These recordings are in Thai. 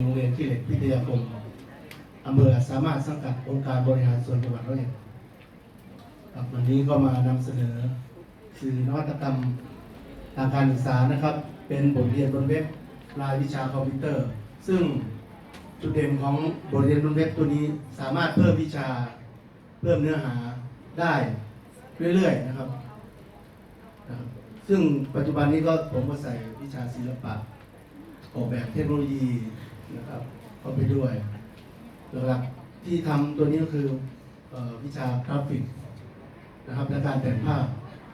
โรงเรียนขี้เหล็กพิทยาคมอำเภอสามารถสังกัดองค์การบริหารส่วนจังหวัดร้อยเอ็ดครับวันนี้ก็มานำเสนอสื่อนวัตกรรมทางการศึกษานะครับ เป็นบทเรียนบนเว็บรายวิชาคอมพิวเตอร์ ซึ่งจุดเด่นของบทเรียนบนเว็บตัวนี้สามารถเพิ่มวิชาเพิ่มเนื้อหาได้เรื่อยๆนะครับ ซึ่งปัจจุบันนี้ก็ผมก็ใส่วิชาศิลปะออกแบบเทคโนโลยี นะครับเข้าไปด้วยหลักๆที่ทำตัวนี้ก็คืออวิชากราฟิกนะครับและการแต่งภาพ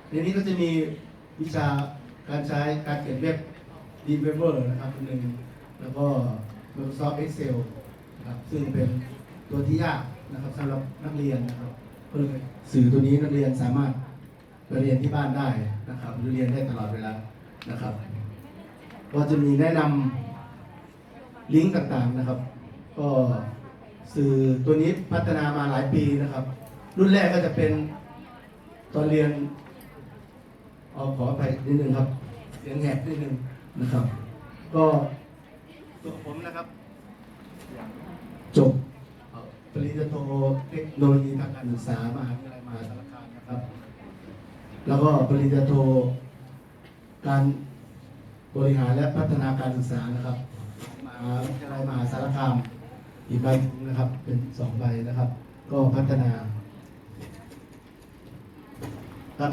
ในนี้ก็จะมีวิชาการใช้การเขียนเว็บ d w e b e r นะครับหนึ่งแล้วก็ Microsoft Excel นะครับซึ่งเป็นตัวที่ยากนะครับสำหรับนักเรียนนะครับเพื่อสื่อตัวนี้นักเรียนสามารถไปเรียนที่บ้านได้นะครับหรือเรียนได้ตลอดเวลานะครับ ก็จะมีแนะนำ ลิงก์ต่างๆนะครับ ก็สื่อตัวนี้พัฒนามาหลายปีนะครับ รุ่นแรกก็จะเป็นตอนเรียนเอาขอไปนิดนึงครับเสียงแหบนิดนึงนะครับ ก็ตัวผมนะครับจบเอ่อปริญญาโทเทคโนโลยีทางการศึกษามหาวิทยาลัยมหาสารคามนะครับ แล้วก็ปริญญาโทการบริหารและพัฒนาการศึกษานะครับมหาวิทยาลัยมหาสารคามอีกใบนึงนะครับ เป็นสองใบนะครับ ก็พัฒนาครับ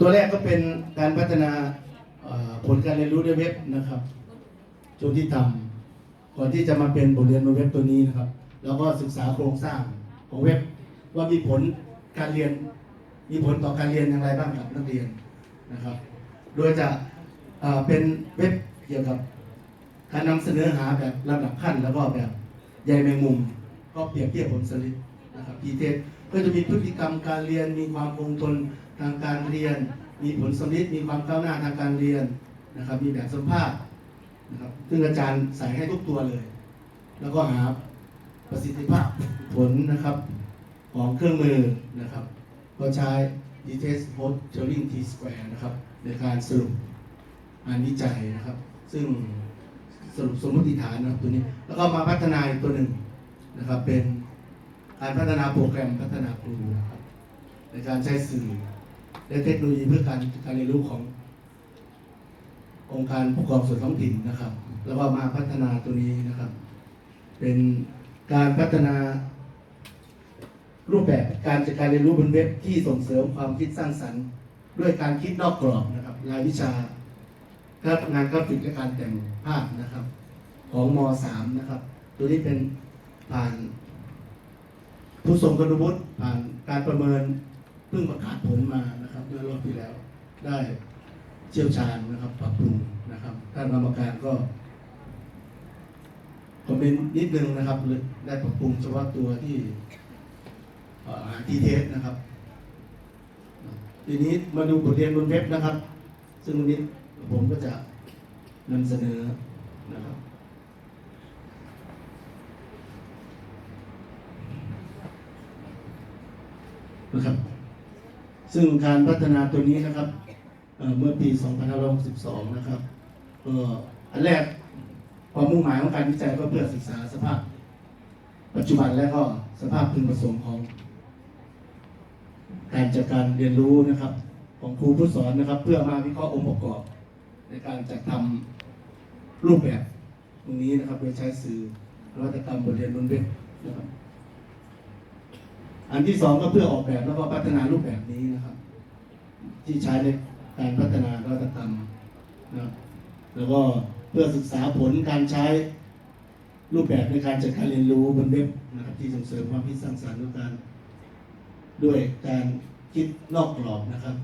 ตัวแรกก็เป็นการพัฒนาผลการเรียนรู้ด้วยเว็บนะครับช่วงที่ทำก่อนที่จะมาเป็นบทเรียนบนเว็บตัวนี้นะครับ แล้วก็ศึกษาโครงสร้างของเว็บว่ามีผลการเรียน มีผลต่อการเรียนอย่างไรบ้างกับนักเรียนนะครับ โดยจะเป็นเว็บเกี่ยวกับ การนำเสนอหาแบบลำดับขั้นแล้วก็แบบใยแมงมุม ก็เปรียบเทียบผลสลิดนะครับพีเทสก็จะมีพฤติกรรมการเรียน มีความคงทนทางการเรียน มีผลสลิดมีความก้าวหน้าทางการเรียนนะครับ มีแบบสัมภาษณ์นะครับซึ่งอาจารย์ใส่ให้ทุกตัวเลย แล้วก็หาประสิทธิภาพผลนะครับของเครื่องมือนะครับ ก็ใช้ d t e s t Host Turing T Square นะครับ ในการสรุปงานวิจัยนะครับ ซึ่ง สรุปสมมติฐานนะครับตัวนี้ แล้วก็มาพัฒนาอีกตัวหนึ่งนะครับ เป็นการพัฒนาโปรแกรมพัฒนาครูนะครับในการใช้สื่อและเทคโนโลยีเพื่อการการเรียนรู้ของ องค์การปกครองส่วนท้องถิ่นนะครับ แล้วก็มาพัฒนาตัวนี้นะครับ เป็นการพัฒนารูปแบบการจัดการเรียนรู้บนเว็บที่ส่งเสริมความคิดสร้างสรรค์ ด้วยการคิดนอกกรอบนะครับรายวิชา การงานกราฟิกและการแต่งภาพนะครับ ของม .3 นะครับ ตัวนี้เป็นผ่าน ผู้ทรงคุณวุฒิผ่านการประเมินเพิ่งประกาศผลมานะครับเมื่อรอบที่แล้วได้เชี่ยวชาญนะครับ ปรับปรุงนะครับท่านกรรมการก็คอมเมนต์นิดนึงนะครับหรือได้ปรับปรุงเฉพาะตัวที่ทีเทสนะครับ ทีนี้มาดูบทเรียนบนเว็บนะครับ ซึ่งวันนี้ ผมก็จะนำเสนอนะครับนะครับซึ่งการพัฒนาตัวนี้นะครับเอ่อเมื่อปี 2562 นะครับอันแรกความมุ่งหมายของการวิจัยก็เพื่อศึกษาสภาพ ปัจจุบันและก็สภาพพึงประสงค์ของ การจัดการเรียนรู้นะครับ ของครูผู้สอนนะครับ เพื่อมาวิเคราะห์องค์ประกอบ ในการจัดทำรูปแบบตรงนี้นะครับ โดยใช้สื่อนวัตกรรมบทเรียนบนเว็บนะครับอันที่สองก็เพื่อออกแบบแล้วก็พัฒนารูปแบบนี้นะครับ ที่ใช้ในการพัฒนานวัตกรรมนะครับแล้วก็เพื่อศึกษาผลการใช้รูปแบบในการจัดการเรียนรู้บนเว็บนะครับที่ส่งเสริมความคิดสร้างสรรค์และการด้วยการคิดนอกกรอบนะครับ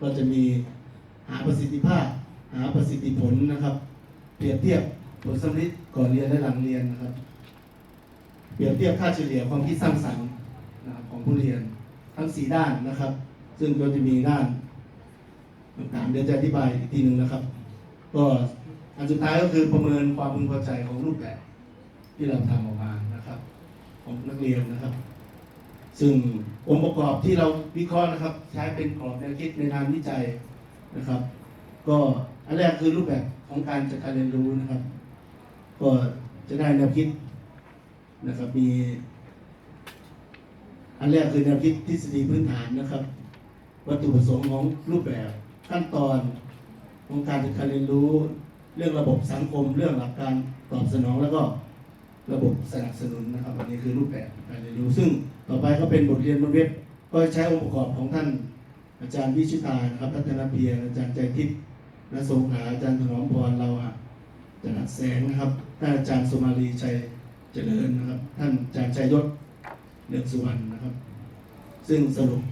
ก็จะมีหาประสิทธิภาพ หาประสิทธิผลนะครับ เปรียบเทียบผลสำลิดก่อนเรียนและหลังเรียนนะครับ เปรียบเทียบค่าเฉลี่ยความคิดสร้างสรรค์นะครับของผู้เรียนทั้งสี่ด้านนะครับ ซึ่งก็จะมีด้านต่างๆเดี๋ยวจะอธิบายอีกทีหนึ่งนะครับ ก็อันสุดท้ายก็คือประเมินความพึงพอใจของรูปแบบ ที่เราทำออกมานะครับ ของนักเรียนนะครับ ซึ่งองค์ประกอบที่เราวิเคราะห์นะครับ ใช้เป็นกรอบแนวคิดในทางวิจัยนะครับ ก็ อันแรกคือรูปแบบของการจัดการเรียนรู้นะครับ ก็จะได้แนวคิดนะครับ มี อันแรกคือแนวคิดทฤษฎีพื้นฐานนะครับ วัตถุประสงค์ของรูปแบบขั้นตอนของการจัดการเรียนรู้ เรื่องระบบสังคม เรื่องหลักการตอบสนองแล้วก็ระบบสนับสนุนนะครับอันนี้คือรูปแบบการเรียนรู้ ซึ่งต่อไปก็เป็นบทเรียนบนเว็บก็ใช้องค์ประกอบของท่านอาจารย์วิชิตานะครับพัฒนาเพียรอาจารย์ใจทิพย์ นสงขาอาจารย์ถนอมพรเราอะจารย์แสงนะครับท่านอาจารย์สุมาลีชัยเจริญนะครับ ท่านอาจารย์ชัยยศเลืองสุวรรณนะครับ ซึ่งสรุป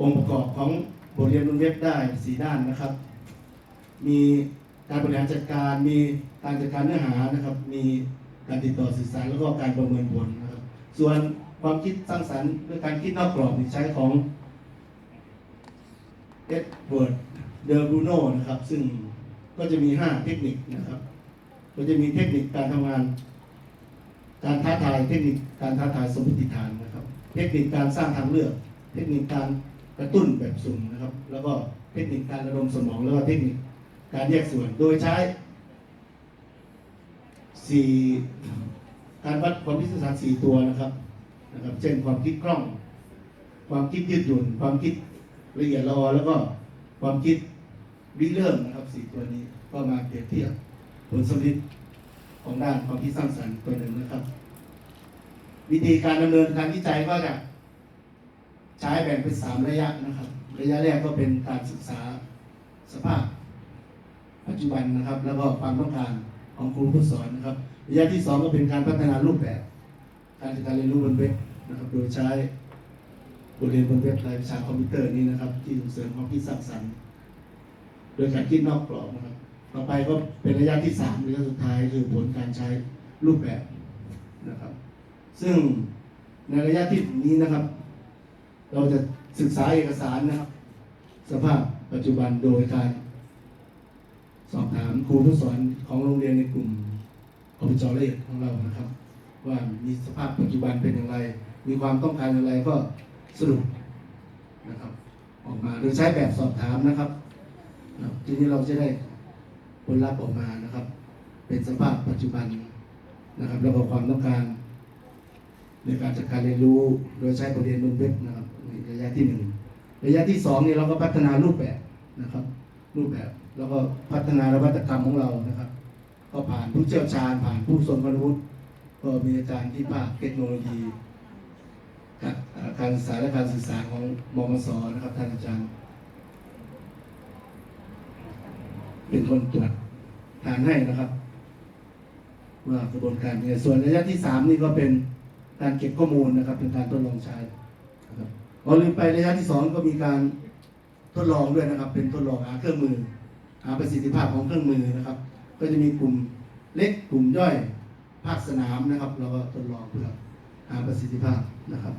องค์ประกอบของบทเรียนบนเว็บได้สีด้านนะครับ มีการบริหารจัดการมีการจัดการเนื้อหานะครับ มีการติดต่อสื่อสารแล้วก็การประเมินผลนะครับ ส่วนความคิดสร้างสรรค์หรือการคิดนอกกรอบนี่ใช้ของเอ็ดเวิร์ด เดอร์บรูโนนะครับ ซึ่งก็จะมี 5 เทคนิคนะครับ ก็จะมีเทคนิคการทำงาน การท้าทาย เทคนิคการท้าทายสมมติฐานนะครับ เทคนิคการสร้างทางเลือก เทคนิคการกระตุ้นแบบสุ่มนะครับ แล้วก็เทคนิคการระดมสมองแล้วก็เทคนิคการแยกส่วน โดยใช้สี่การวัดความคิดสร้างสรรค์สี่ตัวนะครับนะครับ เช่นความคิดคล่อง ความคิดยืดหยุ่น ความคิดละเอียดละออแล้วก็ ความคิดริเริ่มนะครับสี่ตัวนี้ก็มาเปรียบเทียบผลสมฤทธิ์ของด้านความคิดสร้างสรรค์ตัวหนึ่งนะครับ วิธีการดำเนินการวิจัยก็จะใช้แบ่งเป็นสามระยะนะครับ ระยะแรกก็เป็นการศึกษาสภาพ ปัจจุบันนะครับ แล้วก็ความต้องการของครูผู้สอนนะครับ ระยะที่สองก็เป็นการพัฒนารูปแบบ การจัดการเรียนรู้บนเว็บนะครับ โดยใช้ บทเรียนบนเว็บไซต์วิชาคอมพิวเตอร์นี้นะครับ ที่ส่งเสริมความคิดสร้างสรรค์โดยการคิดนอกกรอบนะครับ ต่อไปก็เป็นระยะที่สามระยะสุดท้ายคือผลการใช้รูปแบบนะครับ ซึ่งในระยะที่นี้นะครับ เราจะศึกษาเอกสารนะครับ สภาพปัจจุบันโดยการสอบถามครูผู้สอนของโรงเรียนในกลุ่มอปจเลขของเรานะครับ ว่ามีสภาพปัจจุบันเป็นอย่างไร มีความต้องการอย่างไรก็ สรุปนะครับ ออกมาโดยใช้แบบสอบถามนะครับทีนี้เราจะได้ผลลัพธ์ออกมานะครับ เป็นสภาพปัจจุบันนะครับแล้วก็ความต้องการ ในการจัดการเรียนรู้โดยใช้บทเรียนบนเว็บนะครับนี่ระยะที่หนึ่งระยะที่สองนี่เราก็พัฒนารูปแบบนะครับ รูปแบบแล้วก็พัฒนานวัตกรรมของเรานะครับ ก็ผ่านผู้เชี่ยวชาญผ่านผู้ทรงคุณวุฒิก็มีอาจารย์ที่ภาคเทคโนโลยี การศึกษาและการสื่อสาของมมสนะครับท่านอาจารย์ เป็นคนตรวจทานให้นะครับ ว่ากระบวนการเป็นไงส่วนระยะที่สามนี่ก็เป็นการเก็บข้อมูลนะครับ เป็นการทดลองใช้นะครับพอลืมไประยะที่สองก็มีการทดลองด้วยนะครับ เป็นทดลองหาเครื่องมือ หาประสิทธิภาพของเครื่องมือนะครับ ก็จะมีกลุ่มเล็กกลุ่มย่อยภาคสนามนะครับ เราก็ทดลองเพื่อาประสิทธิภาพนะครับ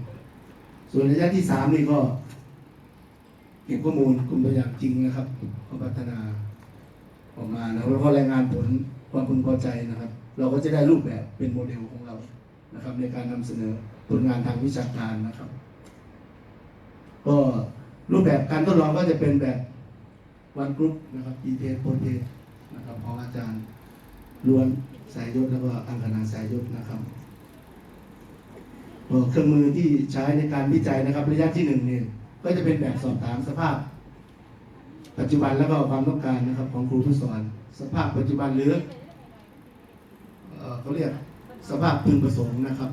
ส่วนระยะที่สามนี่ก็เก็บข้อมูลกลุ่มตัวอย่างจริงนะครับก็พัฒนาออกมานะครับแล้วก็รายงานผลความพึงพอใจนะครับ เราก็จะได้รูปแบบเป็นโมเดลของเรานะครับ ในการนำเสนอผลงานทางวิชาการนะครับ ก็รูปแบบการทดลองก็จะเป็นแบบวันกรุ๊ปนะครับ e t โปรเทนะครับของอาจารย์ล้วนสายยศแล้วก็อังคณาสายยศนะครับ เครื่องมือที่ใช้ในการวิจัยนะครับ ระยะที่หนึ่งเนี่ยก็จะเป็นแบบสอบถามสภาพ ปัจจุบันแล้วก็ความต้องการนะครับ ของครูผู้สอน สภาพปัจจุบันหรือเอ่อเขาเรียกสภาพพึงประสงค์นะครับ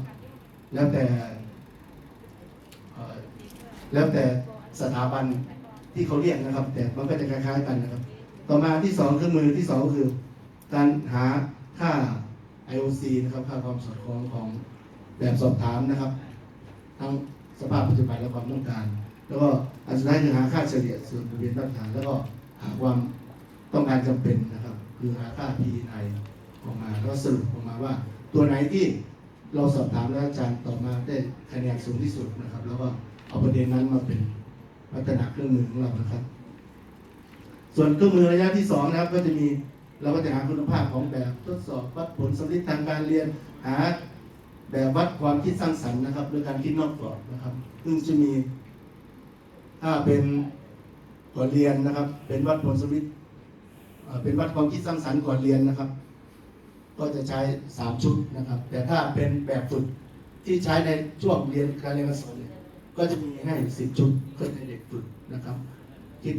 แล้วแต่แล้วแต่สถาบันที่เขาเรียกนะครับ แต่มันก็จะคล้ายๆกันนะครับ ต่อมาที่สองเครื่องมือที่สองก็คือ การหาค่า IOC นะครับค่าความสอดคล้องของ แบบสอบถามนะครับ ทั้งสภาพปัจจุบันและความต้องการ แล้วก็อันสุดท้ายคือหาค่าเฉลี่ยส่วนบริเวณมาตรฐานแล้วก็หาความต้องการจำเป็นนะครับ คือหาค่า PI ออกมาแล้วสรุปออกมาว่า ตัวไหนที่เราสอบถามแล้วอาจารย์ต่อมาได้คะแนนสูงที่สุดนะครับ แล้วก็เอาประเด็นนั้นมาเป็นพัฒนาเครื่องมือของเรานะครับ ส่วนเครื่องมือระยะที่สองนะครับ ก็จะมีเราก็จะหาคุณภาพของแบบทดสอบวัดผลสำลิดทางการเรียนหา แบบวัดความคิดสร้างสรรค์นะครับด้วยการคิดนอกกรอบนะครับ ซึ่งจะมีถ้าเป็นก่อนเรียนนะครับ เป็นวัดผลสำลิดเอ่อเป็นวัดความคิดสร้างสรรค์ก่อนเรียนนะครับ ก็จะใช้สามชุดนะครับ แต่ถ้าเป็นแบบฝึกที่ใช้ในช่วงเรียนการเรียนการสอนเนี่ยก็จะมีให้สิบชุดเพื่อให้เด็กฝึกนะครับ คิด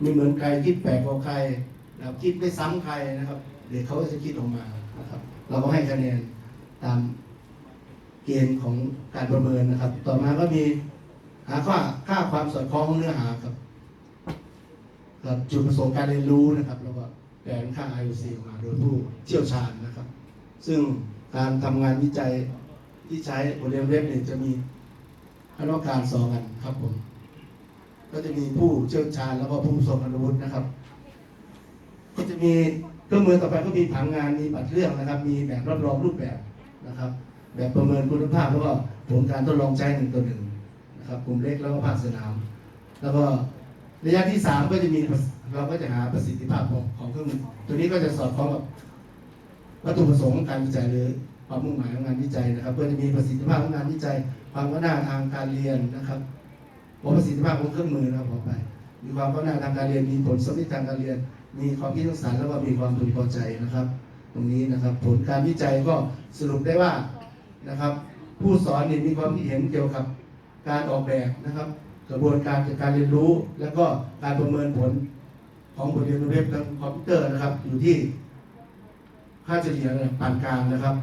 ไม่เหมือนใครคิดแปลกกว่าใครนะครับคิดไม่ซ้ำใครนะครับ เด็กเขาก็จะคิดออกมานะครับ เราก็ให้คะแนนตาม เกณฑ์ของการประเมินนะครับ ต่อมาก็มีหาค่าค่าความสอดคล้องของเนื้อหาครับครับจุดประสงค์การเรียนรู้นะครับ แล้วก็แผนค่า IOC ออกมาโดยผู้เชี่ยวชาญนะครับ ซึ่งการทำงานวิจัยที่ใช้บทเรียนเว็บเนี่ยจะมีคณะกรรมการสองกันครับผม ก็จะมีผู้เชี่ยวชาญแล้วก็ผู้ทรงคุวุฒินะครับ ก็จะมีเครื่องมือต่อไปก็มีผังงานมีบัตรเรื่องนะครับ มีแบบรับรองรูปแบบนะครับ แบบประเมินคุณภาพแล้วก็ผลการทดลองใช้หนึ่งต่อหนึ่งนะครับกลุ่มเล็กแล้วก็ภาคสนาม แล้วก็ระยะที่สามก็จะมีเราก็จะหาประสิทธิภาพของของเครื่องมือตัวนี้ก็จะสอดคล้องกับวัตถุประสงค์การวิจัยหรือความมุ่งหมายของงานวิจัยนะครับ เพื่อจะมีประสิทธิภาพของงานวิจัย ความก้าวหน้าทางการเรียนนะครับผมประสิทธิภาพของเครื่องมือนะครับขอไป มีความก้าวหน้าทางการเรียน มีผลสำลิดทางการเรียน มีความคิดสร้างสรรค์แล้วก็มีความพึงพอใจนะครับ ตรงนี้นะครับ ผลการวิจัยก็สรุปได้ว่า นะครับ ผู้สอนเนี่ยมีความคิดเห็นเกี่ยวกับการออกแบบนะครับ กระบวนการจัดการเรียนรู้ แล้วก็การประเมินผลของบทเรียนเว็บทางคอมพิวเตอร์นะครับ อยู่ที่ค่าเฉลี่ยปานกลางนะครับ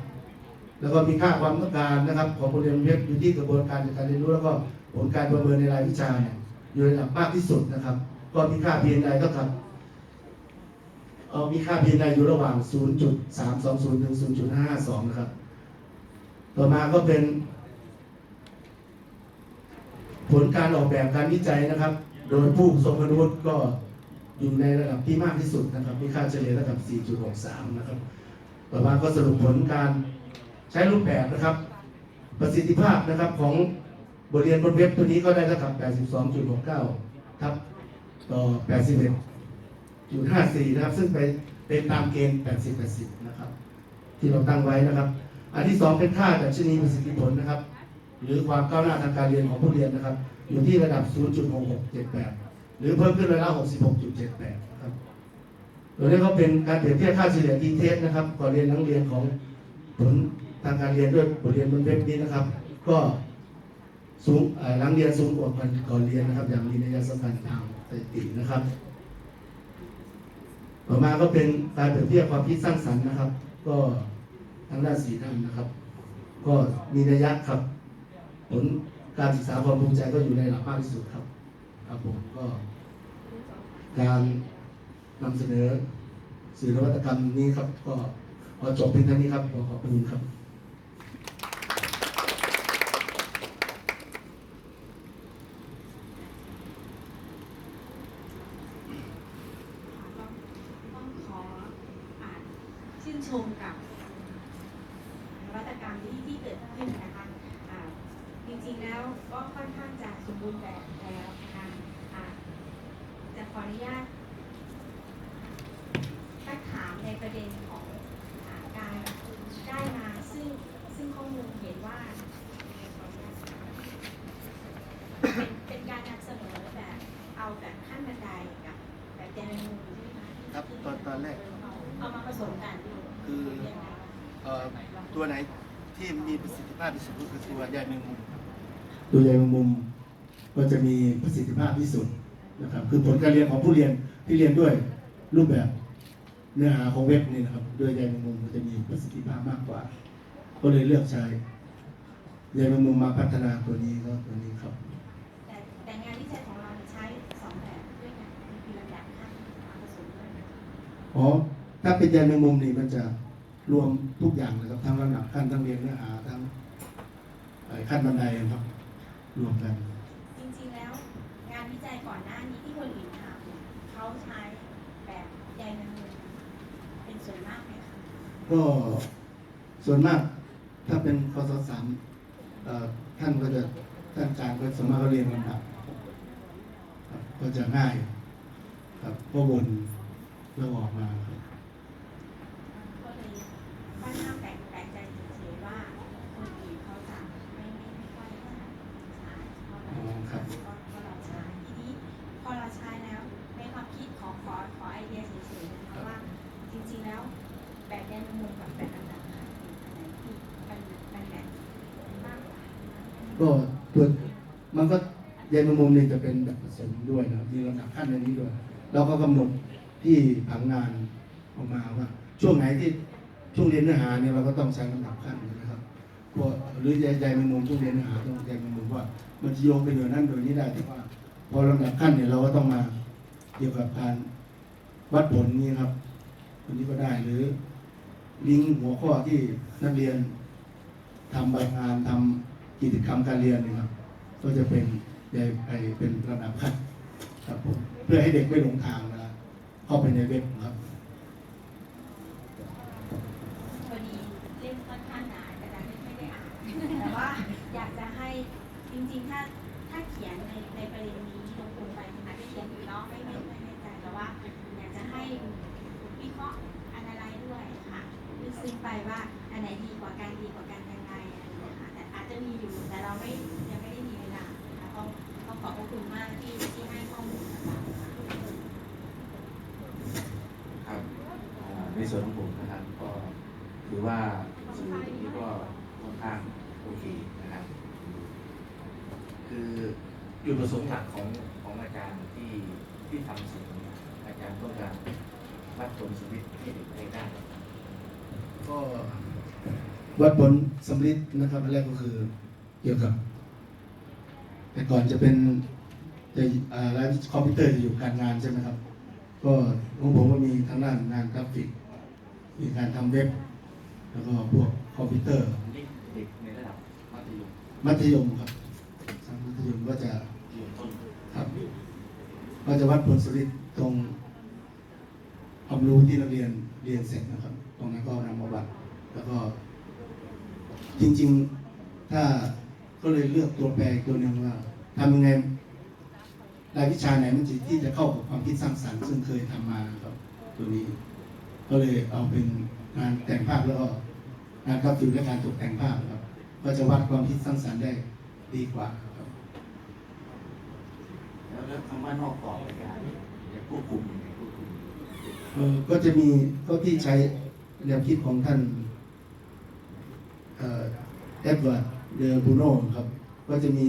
แล้วก็มีค่าความต้องการนะครับ ของบทเรียนเว็บอยู่ที่กระบวนการจัดการเรียนรู้ แล้วก็ผลการประเมินในรายวิชาอยู่ในระดับมากที่สุดนะครับ ก็มีค่า PNI เท่ากับเอ่อมีค่า PNI อยู่ระหว่าง 0.320 ถึง 0.552 นะครับ ต่อมาก็เป็น ผลการออกแบบการวิจัยนะครับ โดยผู้ทรงคุณวุฒิก็อยู่ในระดับที่มากที่สุดนะครับ มีค่าเฉลี่ยระดับ 4.63 นะครับ ต่อมาก็สรุปผลการใช้รูปแบบนะครับ ประสิทธิภาพนะครับของบทเรียนบนเว็บตัวนี้ก็ได้ระดับ 82.69 ทับต่อ 81.54 นะครับ ซึ่งไปเป็นตามเกณฑ์ 80-80 นะครับ ที่เราตั้งไว้นะครับ อันที่สองเป็นค่าดัชนีประสิทธิผลนะครับ หรือความก้าวหน้าทางการเรียนของผู้เรียนนะครับ อยู่ที่ระดับ 0.6678 หรือเพิ่มขึ้นร้อยละ66.78 ครับตัวนี้ก็เป็นการเปรียบเทียบค่าเฉลี่ยทีเทสนะครับก่อนเรียนหลังเรียนของผลทางการเรียนด้วยบทเรียนบนเว็บนี้นะครับ ก็สูงหลังเรียนสูงกว่าก่อนเรียนนะครับ อย่างมีนัยสำคัญทางสถิตินะครับ ต่อมาก็เป็นการเปรียบเทียบความคิดสร้างสรรค์นะครับ ก็างด้านสีด้านนะครับ ก็มีนัยยะครับ ผลการศึกษาความภูมิใจก็อยู่ในระดับมากที่สุดครับ ครับผมก็ การนำเสนอสื่อนวัตกรรมนี้ครับ ก็ขอจบเพียงเท่านี้ครับขอขอบคุณครับต้องขออ่านชื่นชมกับนวัตกรรมที่ที่เกิดขึ้นนะคะอ่าจริงๆแล้วก็ค่อนข้างจะสมบูรณ์แบบแล้วนะคะอ่าจะขออนุญาตสักถามในประเด็นของอาการได้มาซึ่งซึ่งข้อมูลเห็นว่าเป็นเป็นการนำเสนอแบบเอาแบบขั้นบันไดกับแบบเจริญมูลใช่ไหมคะ ครับตอนตอนแรก เอามาผสมกัน คือ เอ่อตัวไหน ที่มีประสิทธิภาพที่สุดก็คือตัวใยแมงมุมตัวใยแมงมุมก็จะมีประสิทธิภาพที่สุดนะครับ คือผลการเรียนของผู้เรียนที่เรียนด้วยรูปแบบเนื้อหาของเว็บนี่นะครับด้วยใยแมงมุมมันจะมีประสิทธิภาพมากกว่า ก็เลยเลือกใช้ใยแมงมุมมาพัฒนาตัวนี้ก็ตัวนี้ครับ แต่แต่งานวิจัยของเราใช้สองแบบด้วยกันมีระดับขั้นมาผสมกันอ๋อถ้าเป็นใยแมงมุมนี่มันจะ รวมทุกอย่างนะครับทั้งระดับขั้นทั้งเรียนเนื้อหาทั้งเอ่อขั้นบันไดครับ รวมกัน จริงๆแล้วงานวิจัยก่อนหน้านี้ที่คนอื่นทำเนี่ยเขาใช้แบบใยแมงมุมเป็นส่วนมากไหมคะก็ส่วนมากถ้าเป็นคศสามเอ่อท่านก็จะท่านอาจารย์ก็สามารถเรียนลำดับครับก็จะง่ายครับก็วนแล้วออกมาครับ พอเราใช้ทีนี้พอเราใช้แล้วในความคิดของขอไอเดียเฉยๆนะคว่าจริงๆแล้วแบตแอนมูลกับแบตอันไหนที่เป็ปก็ตัวมันก็ใยมะมุมหนี่จะเป็นแบบผสมด้วยนะมีระดับขั้นในนี้ด้วย เราก็กำหนดที่ผังงานออกมาว่า ช่วงไหนที่ช่วงเรียนเนื้อหาเนี่ยเราก็ต้องใช้ระดับขั้นนะครับ พวกหรือใยใยแมงมุมช่วงเรียนเนื้อหาต้องใยแมงมุมว่า มันจะโยงไปโดยนั้นโดยนี้ได้แต่ว่า พอลำดับขั้นเนี่ยเราก็ต้องมาเกี่ยวกับการวัดผลนี้ครับอันนี้ก็ได้หรือลิงก์หัวข้อที่นักเรียนทำใบงานทำกิจกรรมการเรียนเนะครับ ก็จะเป็นใยไปเป็นระดับขั้นครับผมเพื่อให้เด็กไม่หลงทางเวลาเข้าไปในเว็บครับ พอดีเล่มค่อนข้างหนาแต่ดันไม่ได้อ่าน แต่ว่าอยากจะให้จ ริงๆ ถ้าถ้าเขียนในในประเด็นนี้ลงทุนไปอาจจะเขียนอยู่เนาะไม่ไม่ไม่แน่ใจแต่ว่าอยากจะให้วิเคราะห์อันอะไรด้วยค่ะลึกซึ้งไปว่าอันไหนดีกว่ากันดีกว่ากันยังไงอะไรอย่างเงี้ยค่ะแต่อาจจะมีอยู่แต่เราไม่ยังไม่ได้มีเวลานะคะต้องต้องขอบพระคุณมากที่ที่ให้ข้อมูลนะคะครับในส่วนของผมนะครับก็ถือว่ารงนี้ก็ค่อนข้างโอเคนะครับ คือจุดประ สงค์หลักของของอาจารย์ที่ที่ทำสิ่งนี้อาจารย์ต้องการวัดผลชีวิตให้เด็กให้ได้ก็วัดผลสำลิดนะครับอันแรกก็คือเกี่ยวกับ แต่ก่อนจะเป็นจะอ่าร้านคอมพิวเตอร์จะอยู่การงานใช่ไหมครับ ก็ของผมก็มีทางด้านงานกราฟิก มีการทำเว็บ แล้วก็พวกคอมพิวเตอร์นี่เด็กในระดับมัธยมมัธยมครับทางมัธยมก็จะเริ่มต้นครับ ก็จะวัดผลสำลิดตรงความรู้ที่นักเรียนเรียนเสร็จนะครับ ตรงนั้นก็นำมาวัดแล้วก็ จริง ๆ ถ้าก็เลยเลือกตัวแปรอีกตัวหนึ่งว่าทำยังไงรายวิชาไหนมันจิที่จะเข้ากับความคิดสร้างสรรค์ซึ่งเคยทำมาครับตัวนี้ ก็เลยเอาเป็นงานแต่งภาพแล้วก็งานกราฟิกและการตกแต่งภาพครับ ก็จะวัดความคิดสร้างสรรค์ได้ดีกว่าครับ แล้วแล้วคำว่านอกกรอบอาจารย์จะควบคุมยังไงควบคุมเออก็จะมีก็ที่ใช้แนวคิดของท่านเอ่อเอ็ดเวิร์ดเดอบูโนครับ ก็จะมี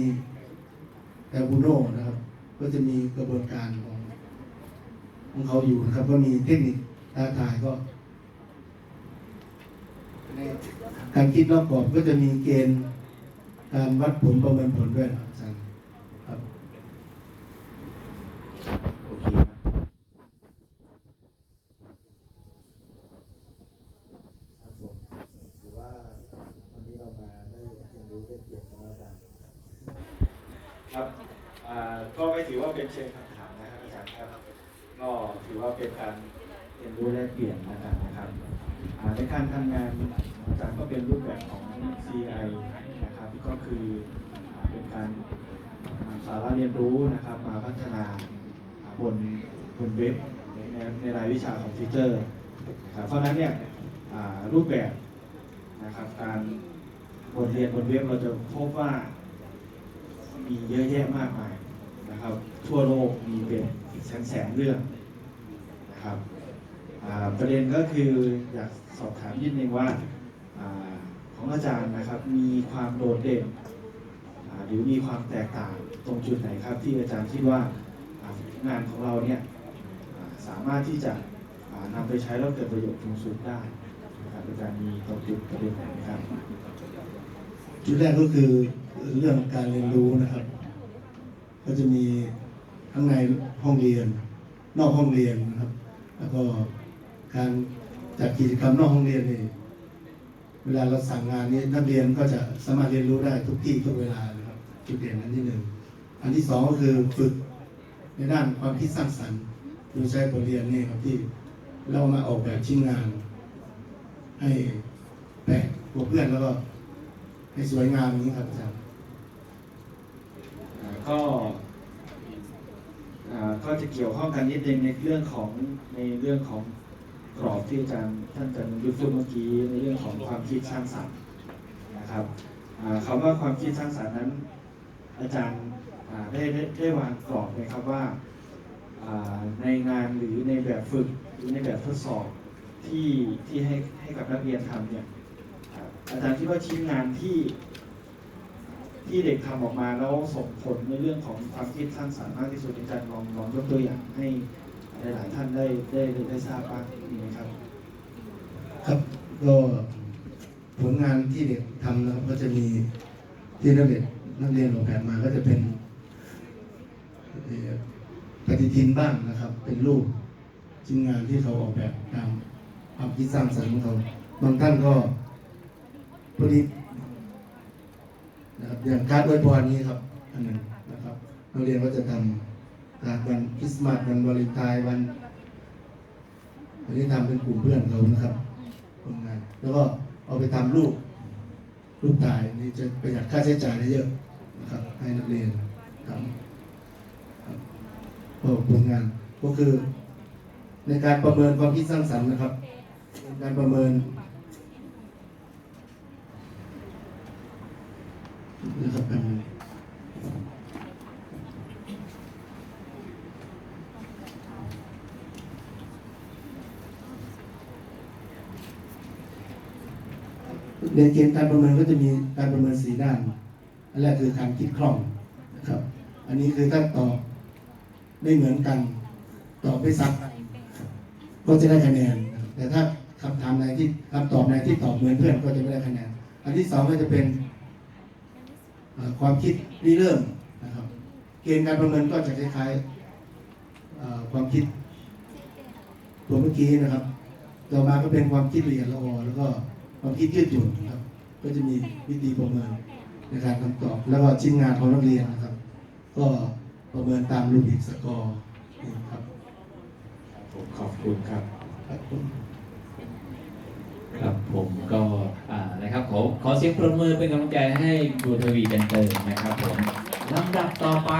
เอบูโนนะครับ ก็จะมีกระบวนการของของเขาอยู่นะครับ ก็มีเทคนิคตาถ่ายก็ในการคิดรอบกรอบก็จะมีเกณฑ์การวัดผลประเมินผลด้วยนะครับ โอเคครับ ครับผมถือว่าวันนี้เรามาได้เรียนรู้ได้เกียรติกันแล้วกัน ครับอ่าก็ไม่ถือว่าเป็ นเชิงคำถามนะครับอาจารย์ครับก็ถือว่าเป็นการเรียนรู้แลกเปลี่ยนนะครับนะครับในการทำงานอาจารย์ก็เป็นรูปแบบของ CI นะครับก็คือเป็นการนำสาระเรียนรู้นะครับมาพัฒนาบนบนเว็บในในรายวิชาของทีเจอร์นะครับเพราะนั้นเนี่ยรูปแบบนะครับการบทเรียนบนเว็บเราจะพบว่ามีเยอะแยะมากมาย นะครับทั่วโลกมีเป็นแสนแสนๆเรื่องนะครับประเด็นก็คืออยากสอบถามนิดนึงว่าอของอาจารย์นะครับมีความโดดเด่นหรือมีความแตกต่างตรงจุดไหนครับที่อาจารย์คิดว่างานของเราเนี่ยสามารถที่จะอ่านำไปใช้แล้วเกิดประโยชน์สูงสุดได้นะครับอาจารย์มีตรงจุดประเด็นไหนครับ จุดแรกก็คือเรื่องการเรียนรู้นะครับ ก็จะมีทั้งในห้องเรียน นอกห้องเรียนนะครับ แล้วก็การจัดกิจกรรมนอกห้องเรียนนี่เวลาเราสั่งงานนี้นักเรียนก็จะสามารถเรียนรู้ได้ทุกที่ทุกเวลานะครับจุดเด่นอันที่หนึ่งอันที่สองก็คือฝึกในด้านความคิดสร้างสรรค์โดยใช้บทเรียนนี่ครับที่เรามาออกแบบชิ้นงาน ให้แปลกกว่าเพื่อนแล้วก็ให้สวยงามอย่างนี้ครับอาจารย์ ก็ก็จะเกี่ยวข้องกันนิดนึงในเรื่องของในเรื่องของกรอบที่อาจารย์ท่านอาจารย์ยุทธพูดเมื่อกี้ในเรื่องของความคิดสร้างสรรค์นะครับอ่าว่าความคิดสร้างสรรค์นั้น อาจารย์ได้ได้ได้วางกรอบไหมครับว่าในงานหรือในแบบฝึกหรือในแบบทดสอบที่ที่ให้ให้กับนักเรียนทำเนี่ยอาอาจารย์คิดว่าชิ้นงานที่ ที่เด็กทำออกมาแล้วส่งผลในเรื่องของความคิดสร้างสรรค์มากที่สุดในการลองลองยกตัวอย่างให้หลายๆท่านได้ได้ได้ทราบบ้างดีไหมครับ ครับก็ผลงานที่เด็กทำนะครับ ก็จะมีที่นักเรียนนักเรียนออกแบบมาก็จะเป็นปฏิทินบ้างนะครับ เป็นรูปชิ้นงานที่เขาออกแบบตามความคิดสร้างสรรค์ของเขาบางท่านก็ประดิษฐ์ นะครับอย่างการ์ดอวยพรนี้ครับอันหนึ่งนะครับนักเรียนก็จะทำการวันคริสต์มาสวันวาเลนไทน์วันอันนี้ทำเป็นกลุ่มเพื่อนเขานะครับผลงาน แล้วก็เอาไปทำรูปรูปถ่ายนี่จะประหยัดค่าใช้จ่ายได้เยอะนะครับ ให้นักเรียนทำครับผลงานก็คือในการประเมินความคิดสร้างสรรค์นะครับเป็นการประเมิน นะครับในเกณฑ์การประเมินก็จะมีการประเมินสีด้าน อันแรกคือการคิดคล่องนะครับ อันนี้คือถ้าตอบไม่เหมือนกันตอบไม่ซ้ำกันก็จะได้คะแนน แต่ถ้าคำถามไหนที่คำตอบไหนที่ตอบเหมือนเพื่อนก็จะไม่ได้คะแนน อันที่สองก็จะเป็น ความคิดริเริ่มนะครับ เกณฑ์การประเมินก็จะคล้ายๆเอ่อความคิดตัวเมื่อกี้นะครับ ต่อมาก็เป็นความคิดละเอียดละออแล้วก็ความคิดยืดหยุ่นนะครับ ก็จะมีวิธีประเมินในการคำตอบ แล้วก็ชิ้นงานของนักเรียนนะครับ ก็ประเมินตามรูบิกสกอร์นี่ครับผมขอบคุณครับ ครับผมก็นะครับขอขอเสียงปรบมือเป็นกำลังใจให้บูทวีเจนเตอร์นะครับผมลำดับต่อไป